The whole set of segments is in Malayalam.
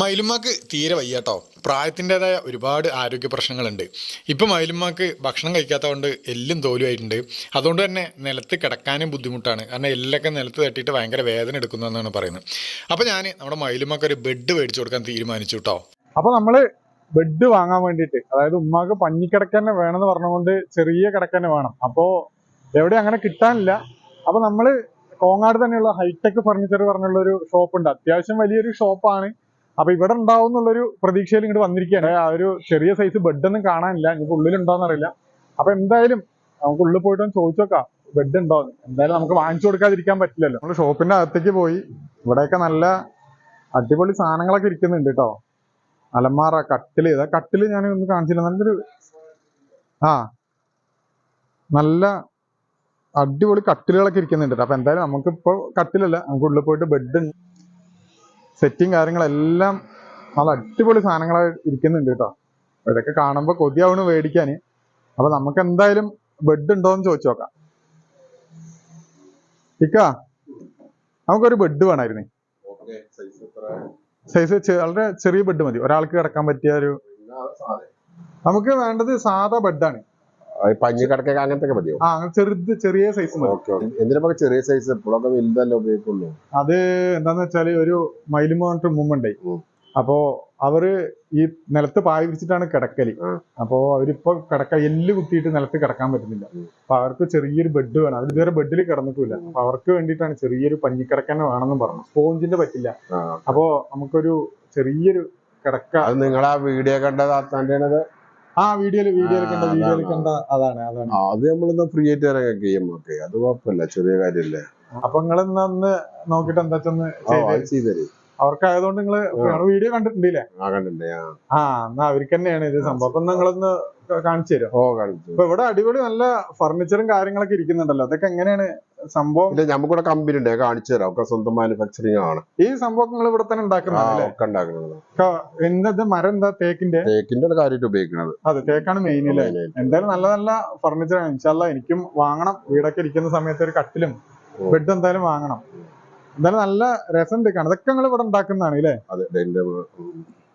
മയിലുമ്മാക്ക് തീരെ വയ്യാട്ടോ പ്രായത്തിന്റെതായ ഒരുപാട് ആരോഗ്യ പ്രശ്നങ്ങളുണ്ട്. ഇപ്പം മയിലുമാക്ക് ഭക്ഷണം കഴിക്കാത്തതുകൊണ്ട് എല്ലും തോലുമായിട്ടുണ്ട് അതുകൊണ്ട് തന്നെ നിലത്ത് കിടക്കാനും ബുദ്ധിമുട്ടാണ്. കാരണം എല്ലൊക്കെ നിലത്ത് തട്ടിയിട്ട് ഭയങ്കര വേദന എടുക്കുന്നു എന്നാണ് പറയുന്നത്. അപ്പോൾ ഞാൻ നമ്മുടെ മയിലുമാക്ക് ഒരു ബെഡ് മേടിച്ചു കൊടുക്കാൻ തീരുമാനിച്ചു കേട്ടോ അപ്പോൾ നമ്മൾ ബെഡ് വാങ്ങാൻ വേണ്ടിയിട്ട് അതായത് ഉമ്മാക്ക് പഞ്ഞിക്കിടക്കന്നെ വേണമെന്ന് പറഞ്ഞുകൊണ്ട് ചെറിയ കിടക്കന്നെ വേണം. അപ്പോൾ എവിടെ അങ്ങനെ കിട്ടാനില്ല. അപ്പോൾ നമ്മൾ കോങ്ങാട് തന്നെയുള്ള ഹൈടെക് ഫർണിച്ചർ പറഞ്ഞുള്ള ഒരു ഷോപ്പ് ഉണ്ട് അത്യാവശ്യം വലിയൊരു ഷോപ്പാണ്. അപ്പൊ ഇവിടെ ഉണ്ടാവും എന്നുള്ളൊരു പ്രതീക്ഷയിൽ ഇങ്ങോട്ട് വന്നിരിക്കുകയാണ്. ആ ഒരു ചെറിയ സൈസ് ബെഡ് ഒന്നും കാണാനില്ല. ഇനിയിപ്പോ ഉള്ളിലുണ്ടോന്നറിയില്ല അപ്പൊ എന്തായാലും നമുക്ക് ഉള്ളിൽ പോയിട്ട് ചോദിച്ചു നോക്കാം. ബെഡ് ഉണ്ടോ എന്ന്. എന്തായാലും നമുക്ക് വാങ്ങിച്ചു കൊടുക്കാതിരിക്കാൻ പറ്റില്ലല്ലോ. നമ്മൾ ഷോപ്പിന്റെ അകത്തേക്ക് പോയി. ഇവിടെയൊക്കെ നല്ല അടിപൊളി സാധനങ്ങളൊക്കെ ഇരിക്കുന്നുണ്ട് കേട്ടോ അലമാറ കട്ടിൽ. ഇതാ കട്ടിൽ ഞാൻ ഒന്ന് കാണിച്ചില്ല. നല്ലൊരു ആ നല്ല അടിപൊളി കട്ടിലുകളൊക്കെ ഇരിക്കുന്നുണ്ട്. അപ്പൊ എന്തായാലും നമുക്കിപ്പോ കട്ടിലല്ല. നമുക്ക് ഉള്ളിൽ പോയിട്ട് ബെഡ് സെറ്റിങ് കാര്യങ്ങളെല്ലാം നല്ല അടിപൊളി സാധനങ്ങളായി ഇരിക്കുന്നുണ്ട് കേട്ടോ. ഇതൊക്കെ കാണുമ്പോൾ കൊതിയാവണ് മേടിക്കാന്. അപ്പൊ നമുക്ക് എന്തായാലും ബെഡ് ഉണ്ടോന്ന് ചോദിച്ചു നോക്കാം. ഇക്ക നമുക്കൊരു ബെഡ് വേണമായിരുന്നേ സൈസ് വളരെ ചെറിയ ബെഡ് മതി. ഒരാൾക്ക് കിടക്കാൻ പറ്റിയ ഒരു നമുക്ക് വേണ്ടത് സാധാ ബെഡാണ് പഞ്ഞി കടക്കൊക്കെ അങ്ങനത്തെ ഒക്കെ മതിയോ? ആ ചെറുത് ചെറിയ സൈസ് മതി. Okay okay. എന്തിനാ ചെറിയ സൈസ് ഇപ്പോഴൊക്കെ വലുതല്ലേ ഉപയോഗിക്കുള്ളൂ. അത് എന്താന്ന് വെച്ചാൽ ഒരു മൈലുമോട്ട് പറഞ്ഞിട്ട് ഉമ്മുണ്ടായി അപ്പോ അവർ ഈ നിലത്ത് പായ വിരിച്ചിട്ടാണ് കിടക്കൽ. ആ. അപ്പോ അവരിപ്പോ കിടക്ക എല്ല് കുത്തിയിട്ട് നിലത്ത് കിടക്കാൻ പറ്റുന്നില്ല. അപ്പൊ അവർക്ക് ചെറിയൊരു ബെഡ് വേണം. അവർ ഇതുവരെ ബെഡിൽ കിടന്നിട്ടില്ല. അപ്പൊ അവർക്ക് വേണ്ടിയിട്ടാണ് ചെറിയൊരു പഞ്ഞിക്കിടക്കന്നെ വേണമെന്ന് പറഞ്ഞു. സ്പോഞ്ചിന്റെ പറ്റില്ല. അപ്പോ നമുക്കൊരു ചെറിയൊരു കിടക്ക അത് നിങ്ങളാ വീഡിയോ കണ്ട താത്താന്റെ ആ വീഡിയോയിൽ വീഡിയോയിൽ കണ്ട വീഡിയോയിൽ കണ്ട അതാണ് അതാണ്. അത് നമ്മളിന്ന് ഫ്രീ ആയിട്ട് തരാൻ ചെയ്യും ഓക്കെ അത് കുഴപ്പമില്ല ചെറിയ കാര്യല്ലേ. അപ്പൊ നിങ്ങൾ ഒന്ന് നോക്കിട്ട് എന്താ ചെയ്ത്? അവർക്കായതുകൊണ്ട് നിങ്ങൾ വീഡിയോ കണ്ടിട്ടുണ്ടല്ലേ? ആ ആ. എന്നാ അവർക്ക് തന്നെയാണ് ഇത് സംഭവം. അപ്പൊ നിങ്ങളൊന്ന് കാണിച്ചു തരും ഓ കാണിച്ചു. ഇപ്പൊ ഇവിടെ അടിപൊളി നല്ല ഫർണിച്ചറും കാര്യങ്ങളൊക്കെ ഇരിക്കുന്നുണ്ടല്ലോ. അതൊക്കെ എങ്ങനെയാണ് സംഭവം? നമുക്കിവിടെ കമ്പനി ഉണ്ട് കാണിച്ചു തരാം. ഒക്കെ സ്വന്തം മാനുഫാക്ചറിങ് ആണ്. ഈ സംഭവം നിങ്ങൾ ഇവിടെ തന്നെ ഉണ്ടാക്കുന്നത് എന്നത് മരം എന്താ? തേക്കിന്റെ? തേക്കിന്റെ ഒരു കാര്യമായിട്ട് ഉപയോഗിക്കുന്നത് അതെ തേക്കാണ് മെയിൻ അല്ലേ? എന്തായാലും നല്ല നല്ല ഫർണിച്ചർ ആണ്. ഇൻഷാല്ല എനിക്കും വാങ്ങണം. വീടൊക്കെ ഇരിക്കുന്ന സമയത്ത് ഒരു കട്ടിലും. ബെഡ് എന്തായാലും വാങ്ങണം. എന്തായാലും നല്ല രസം കാണാം അതൊക്കെ നിങ്ങൾ ഇവിടെ ഉണ്ടാക്കുന്നതാണ് അല്ലേ അതെ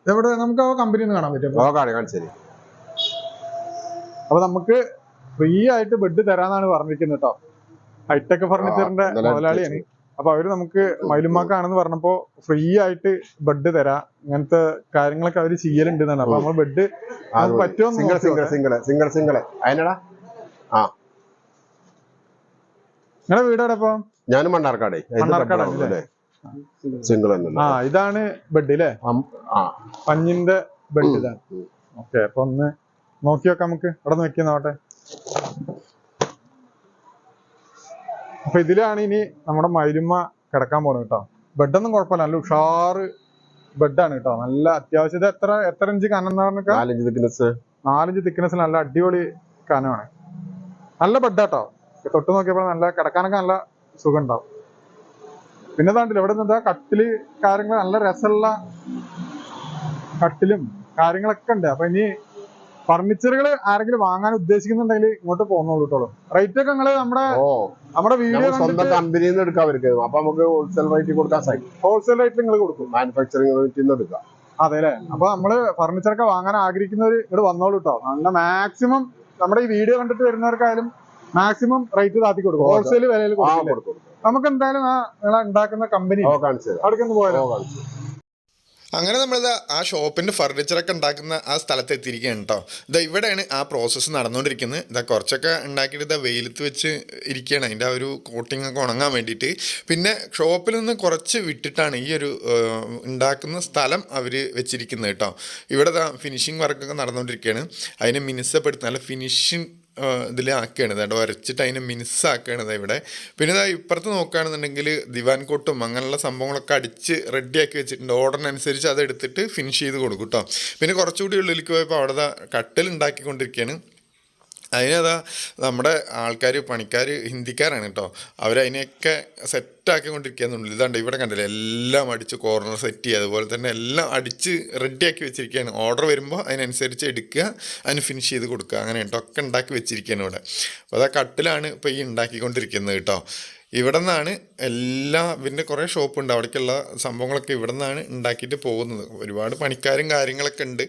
ഇവിടെ നമുക്ക് ആ കമ്പനി ഒന്ന് കാണാൻ പറ്റും അപ്പൊ. നമുക്ക് ഫ്രീ ആയിട്ട് ബെഡ് തരാന്നാണ് പറഞ്ഞിരിക്കുന്നത് കേട്ടോ. ഹൈടെക് ഫർണിച്ചറിന്റെ ആ, മുതലാളിയാണ് അപ്പൊ അവർ നമുക്ക് മയിലുമാക്കാണെന്ന് പറഞ്ഞപ്പോ ഫ്രീ ആയിട്ട് ബെഡ് തരാ. ഇങ്ങനത്തെ കാര്യങ്ങളൊക്കെ അവർ ചെയ്യലുണ്ട് എന്നാണ് അപ്പൊ നമ്മൾ ബെഡ് പറ്റുമോ single single single single single അതിനടാ. നിങ്ങളുടെ വീട് എവിടെ ഞാൻ മണ്ണാർക്കാടേ. മണ്ണാർക്കാട് സിംഗിൾ ആ ഇതാണ് ബെഡ് അല്ലേ പഞ്ഞിന്റെ ബെഡ്. ഇതാണ്. ഓക്കെ അപ്പൊ ഒന്ന് നോക്കി നോക്കാം നമുക്ക്. അവിടെ നോക്കി വെക്കുന്നോട്ടെ അപ്പൊ ഇതിലാണ് ഇനി നമ്മുടെ മയിലുമ്മ കിടക്കാൻ പോണത് കേട്ടോ. ബെഡൊന്നും കുഴപ്പമില്ല നല്ല ഉഷാറ് ബെഡാണ് കേട്ടോ. നല്ല അത്യാവശ്യം. ഇത് എത്ര എത്ര ഇഞ്ച് കനം നാലഞ്ച് തിക്നെസ് നാലഞ്ച് തിക്നെസ് നല്ല അടിപൊളി കനമാണ്. നല്ല ബെഡാട്ടോ. തൊട്ട് നോക്കിയപ്പോൾ നല്ല കിടക്കാനൊക്കെ നല്ല സുഖം ഉണ്ടാവും പിന്നെ താണ്ടില്ല ഇവിടെ നിന്ന് കട്ടിൽ കാര്യങ്ങൾ നല്ല രസമുള്ള കട്ടിലും കാര്യങ്ങളൊക്കെ ഉണ്ട്. അപ്പൊ ഇനി ഫർണിച്ചറുകൾ ആരെങ്കിലും വാങ്ങാൻ ഉദ്ദേശിക്കുന്നുണ്ടെങ്കിൽ ഇങ്ങോട്ട് പോന്നോളൂ കേട്ടോ. റേറ്റ് ഒക്കെ നിങ്ങൾ നമ്മുടെ നമ്മുടെ വീഡിയോ സ്വന്തം കമ്പനിയിൽ നിന്ന് എടുക്കാൻ അവർക്ക്. അപ്പൊ നമുക്ക് ഹോൾസെയിൽ റേറ്റ് കൊടുക്കാൻ സാധിക്കും. ഹോൾസെയിൽ റേറ്റ് നിങ്ങൾ കൊടുക്കും. മാനുഫാക്ചറിംഗ് റേറ്റിൽ നിന്ന് എടുക്കാം. അതെ അല്ലേ അപ്പൊ നമ്മൾ ഫർണിച്ചറൊക്കെ വാങ്ങാൻ ആഗ്രഹിക്കുന്നവർ ഇവിടെ വന്നോളൂ കേട്ടോ. നല്ല മാക്സിമം നമ്മുടെ ഈ വീഡിയോ കണ്ടിട്ട് വരുന്നവർക്കായാലും മാക്സിമം റേറ്റ് താത്തി കൊടുക്കും. ഹോൾസെയിൽ വിലയിൽ കൊടുക്കും. നമുക്ക് എന്തായാലും ആ നിങ്ങളെ ഉണ്ടാക്കുന്ന കമ്പനി ഒന്ന് പോയാലോ. അങ്ങനെ നമ്മളിത് ആ ഷോപ്പിന്റെ ഫർണിച്ചറൊക്കെ ഉണ്ടാക്കുന്ന ആ സ്ഥലത്ത് എത്തിയിരിക്കുകയാണ് കേട്ടോ ഇതാ ഇവിടെയാണ് ആ പ്രോസസ്സ് നടന്നുകൊണ്ടിരിക്കുന്നത്. ഇതാ കുറച്ചൊക്കെ ഉണ്ടാക്കിയിട്ട് ഇതാ വെയിലത്ത് വെച്ച് ഇരിക്കുകയാണ്. അതിന്റെ ആ ഒരു കോട്ടിംഗ് ഒക്കെ ഉണങ്ങാൻ വേണ്ടിയിട്ട്. പിന്നെ ഷോപ്പിൽ നിന്ന് കുറച്ച് വിട്ടിട്ടാണ് ഈ ഒരു ഉണ്ടാക്കുന്ന സ്ഥലം അവർ വെച്ചിരിക്കുന്നത് കേട്ടോ ഇവിടെ ദാ ഫിനിഷിങ് വർക്കൊക്കെ നടന്നുകൊണ്ടിരിക്കുകയാണ്. അതിനെ മിനുസപ്പെടുത്തി നല്ല ഫിനിഷിങ് ഇതിൽ ആക്കുകയാണ് ഇതാണ്ട് വരച്ചിട്ട് അതിനെ മിനുസാക്കുകയാണ് ഇതാ ഇവിടെ. പിന്നെ ഇതാ ഇപ്പുറത്ത് നോക്കുകയാണെന്നുണ്ടെങ്കിൽ ദിവാൻ കോട്ടും അങ്ങനെയുള്ള സംഭവങ്ങളൊക്കെ അടിച്ച് റെഡിയാക്കി വെച്ചിട്ടുണ്ട്. ഓർഡറിനനുസരിച്ച് അതെടുത്തിട്ട് ഫിനിഷ് ചെയ്ത് കൊടുക്കും കേട്ടോ പിന്നെ കുറച്ചുകൂടി ഉള്ളിലേക്ക് പോയപ്പോൾ അവിടെ കട്ടിൽ ഉണ്ടാക്കിക്കൊണ്ടിരിക്കുകയാണ്. അതിനതാ നമ്മുടെ ആൾക്കാർ പണിക്കാർ ഹിന്ദിക്കാരാണ് കേട്ടോ. അവരതിനെയൊക്കെ സെറ്റാക്കിക്കൊണ്ടിരിക്കുന്നുള്ളൂ ഇതാണ്ട് ഇവിടെ കണ്ടില്ല എല്ലാം അടിച്ച് കോർണർ സെറ്റ് ചെയ്യുക അതുപോലെ തന്നെ എല്ലാം അടിച്ച് റെഡിയാക്കി വെച്ചിരിക്കുകയാണ്. ഓർഡർ വരുമ്പോൾ അതിനനുസരിച്ച് എടുക്കുക അതിന് ഫിനിഷ് ചെയ്ത് കൊടുക്കുക. അങ്ങനെ കേട്ടോ. ഒക്കെ ഉണ്ടാക്കി വെച്ചിരിക്കുകയാണ് ഇവിടെ. അപ്പോൾ അതാ കട്ടിലാണ് ഇപ്പോൾ ഈ ഉണ്ടാക്കിക്കൊണ്ടിരിക്കുന്നത് കേട്ടോ. ഇവിടെ നിന്നാണ് എല്ലാ പിന്നെ കുറേ ഷോപ്പുണ്ട്. അവിടേക്കുള്ള സംഭവങ്ങളൊക്കെ ഇവിടെ നിന്നാണ് ഉണ്ടാക്കിയിട്ട് പോകുന്നത്. ഒരുപാട് പണിക്കാരും കാര്യങ്ങളൊക്കെ ഉണ്ട്.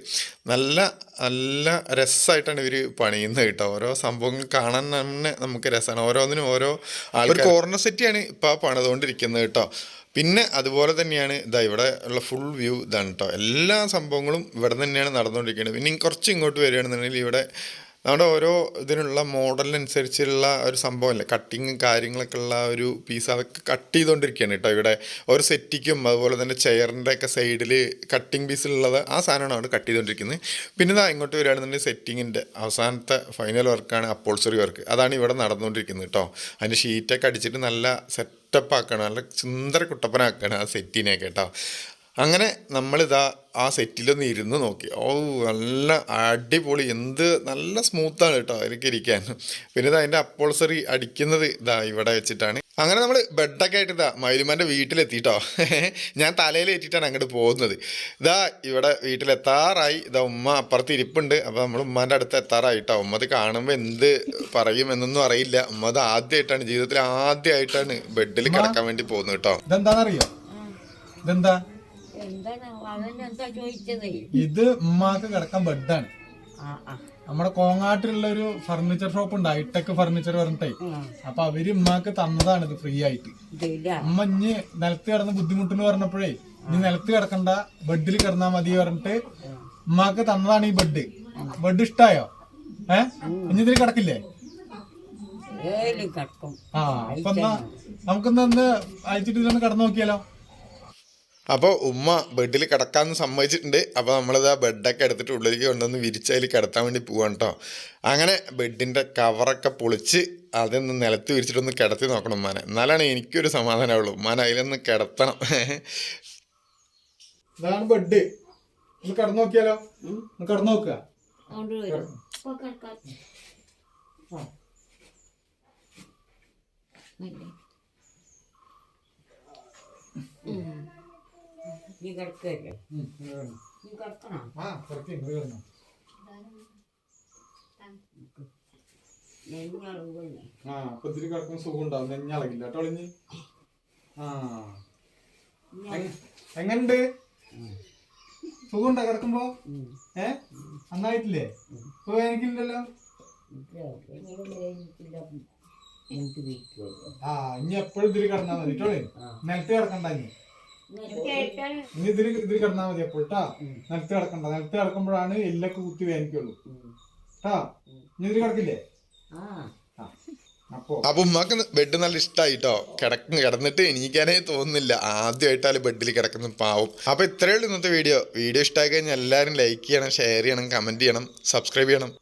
നല്ല നല്ല രസമായിട്ടാണ് ഇവർ പണിയുന്നത് കേട്ടോ. ഓരോ സംഭവങ്ങൾ കാണാൻ തന്നെ നമുക്ക് രസമാണ് ഓരോന്നിനും ഓരോ ആൾക്കാർ കോർണർ സെറ്റിയാണ് ഇപ്പോൾ പണിതുകൊണ്ടിരിക്കുന്നത് കേട്ടോ. പിന്നെ അതുപോലെ തന്നെയാണ് ഇതാ ഇവിടെ ഉള്ള ഫുൾ വ്യൂ ഇതാണ് കേട്ടോ. എല്ലാ സംഭവങ്ങളും ഇവിടെ തന്നെയാണ് നടന്നുകൊണ്ടിരിക്കുന്നത് പിന്നെ കുറച്ച് ഇങ്ങോട്ട് വരികയാണെന്നുണ്ടെങ്കിൽ ഇവിടെ നമ്മുടെ ഓരോ ഇതിനുള്ള മോഡലിനനുസരിച്ചുള്ള ഒരു സംഭവമല്ലേ? കട്ടിങ് കാര്യങ്ങളൊക്കെ ഉള്ള ഒരു പീസ് അതൊക്കെ കട്ട് ചെയ്തുകൊണ്ടിരിക്കുകയാണ് കേട്ടോ ഇവിടെ. ഓരോ സെറ്റിക്കും അതുപോലെ തന്നെ ചെയറിന്റെ ഒക്കെ സൈഡിൽ കട്ടിങ് പീസിലുള്ളത് ആ സാധനമാണ് അവിടെ കട്ട് ചെയ്തുകൊണ്ടിരിക്കുന്നത് പിന്നെ ഇതാ ഇങ്ങോട്ട് വരികയാണെന്നുണ്ടെങ്കിൽ സെറ്റിങ്ങിന്റെ അവസാനത്തെ ഫൈനൽ വർക്കാണ് അപ്പോൾസറി വർക്ക് അതാണ് ഇവിടെ നടന്നുകൊണ്ടിരിക്കുന്നത് കേട്ടോ. അതിന്റെ ഷീറ്റൊക്കെ അടിച്ചിട്ട് നല്ല സെറ്റപ്പ് ആക്കണം. നല്ല സുന്ദര കുട്ടപ്പനാക്കണം ആ സെറ്റിനെ കേട്ടോ. അങ്ങനെ നമ്മളിതാ ആ സെറ്റിലൊന്ന് ഇരുന്ന് നോക്കി. ഓ നല്ല അടിപൊളി. എന്ത് നല്ല സ്മൂത്താണ് കേട്ടോ എനിക്ക് ഇരിക്കാൻ. പിന്നെ ഇതാ അതിന്റെ അപ്പോൾസറി അടിക്കുന്നത് ഇതാ ഇവിടെ വെച്ചിട്ടാണ്. അങ്ങനെ നമ്മൾ ബെഡൊക്കെ ആയിട്ട് ഇതാ മൈലുമാന്റെ വീട്ടിലെത്തിയിട്ടോ ഞാൻ തലയിലേറ്റിട്ടാണ് അങ്ങോട്ട് പോകുന്നത്. ഇതാ ഇവിടെ വീട്ടിലെത്താറായി. ഇതാ ഉമ്മ അപ്പുറത്ത് ഇരിപ്പുണ്ട്. അപ്പോൾ നമ്മൾ ഉമ്മാന്റെ അടുത്ത് എത്താറായിട്ടോ ഉമ്മ അത് കാണുമ്പോൾ എന്ത് പറയും എന്നൊന്നും അറിയില്ല. ഉമ്മ അത് ആദ്യമായിട്ടാണ് ജീവിതത്തിൽ ആദ്യമായിട്ടാണ് ബെഡിൽ കിടക്കാൻ വേണ്ടി പോകുന്നത് കേട്ടോ. ഇതെന്താണെന്നറിയോ? ഇതെന്താ? ഇത് ഉമ്മാക്ക് കിടക്കാൻ ബെഡാണ്. നമ്മുടെ കോങ്ങാട്ടിലുള്ള ഒരു ഫർണിച്ചർ ഷോപ്പ് ഉണ്ട് ഹൈടെക് ഫർണിച്ചർ പറഞ്ഞിട്ടേ. അപ്പൊ അവർ ഉമ്മാക്ക് തന്നതാണ് ഇത് ഫ്രീ ആയിട്ട്. അമ്മ ഉമ്മ ഇഞ്ഞ് നിലത്ത് കിടന്ന് ബുദ്ധിമുട്ടെന്ന് പറഞ്ഞപ്പോഴേ ഇനി നിലത്ത് കിടക്കണ്ട ബെഡിൽ കിടന്നാ മതി പറഞ്ഞിട്ട് ഉമ്മാക്ക് തന്നതാണ് ഈ ബെഡ്. ബെഡ് ഇഷ്ടായോ? ഏ? ഇനി ഇതിൽ കിടക്കില്ലേ? ആ അപ്പൊ എന്നാ നമുക്കെന്താ അയച്ചിട്ട് ഇതിലൊന്ന് കിടന്നു നോക്കിയാലോ? അപ്പോൾ ഉമ്മ ബെഡിൽ കിടക്കാമെന്ന് സമ്മതിച്ചിട്ടുണ്ട്. അപ്പോൾ നമ്മളിത് ആ ബെഡൊക്കെ എടുത്തിട്ട് ഉള്ളിലേക്ക് കൊണ്ടുവന്ന് വിരിച്ചതിൽ കിടത്താൻ വേണ്ടി പോവാണ് കേട്ടോ അങ്ങനെ ബെഡിന്റെ കവറൊക്കെ പൊളിച്ച് അതൊന്ന് നിലത്ത് വിരിച്ചിട്ടൊന്ന് കിടത്തി നോക്കണം ഉമ്മാനെ. എന്നാലാണ് എനിക്കൊരു സമാധാനമുള്ളൂ. ഉമ്മാൻ അതിലൊന്ന് കിടത്തണം. ഇതാണ് ബെഡ്. ഒന്ന് കിടന്നു നോക്കിയാലോ? ഒന്ന് കിടന്നു നോക്കുക. കൊണ്ട് നീ കിടക്കല്ലേ നീ കിടക്കണം ആ കിടക്കി ഇങ്ങോട്ട് കിടന്നു നെഞ്ഞളവുന്നേ ആ അപ്പൊ ഇതിൽ കിടക്കുന്ന സുഖം ഉണ്ടാവും നെഞ്ഞളകില്ല കേട്ടോ ഒളിഞ്ഞ്. ആ. എങ്- എങ്ങനുണ്ട്? സുഖമുണ്ടോ കിടക്കുമ്പോ? ഏ? നന്നായിട്ടില്ലേ? ഇപ്പൊ വേദനിക്കില്ലല്ലോ ആ ഇനി എപ്പോഴും ഇതിൽ കിടന്നാ മതി കേട്ടോ നിലത്ത് കിടക്കണ്ട ഇനി ഇതിൽ ഇതിൽ കിടന്നാ മതി അപ്പോൾ നിലത്ത് കിടക്കണ്ട. നിലത്ത് കിടക്കുമ്പോഴാണ് എല്ലൊക്കെ കുത്തി വേദനിക്കുള്ളൂ കേട്ടാ ഇനി ഇതിൽ കിടക്കില്ലേ? അപ്പോ. അപ്പോൾ ഉമ്മാക്ക് ബെഡ് നല്ല ഇഷ്ടായിട്ടോ? കിടക്കും കിടന്നിട്ട് എണീക്കാനേ തോന്നുന്നില്ല. ആദ്യമായിട്ടാലും ബെഡിൽ കിടക്കുന്ന പാവം. അപ്പൊ ഇത്രയേ ഉള്ളൂ ഇന്നത്തെ വീഡിയോ. വീഡിയോ ഇഷ്ടമായി കഴിഞ്ഞാൽ എല്ലാവരും ലൈക്ക് ചെയ്യണം ഷെയർ ചെയ്യണം കമന്റ് ചെയ്യണം സബ്സ്ക്രൈബ് ചെയ്യണം.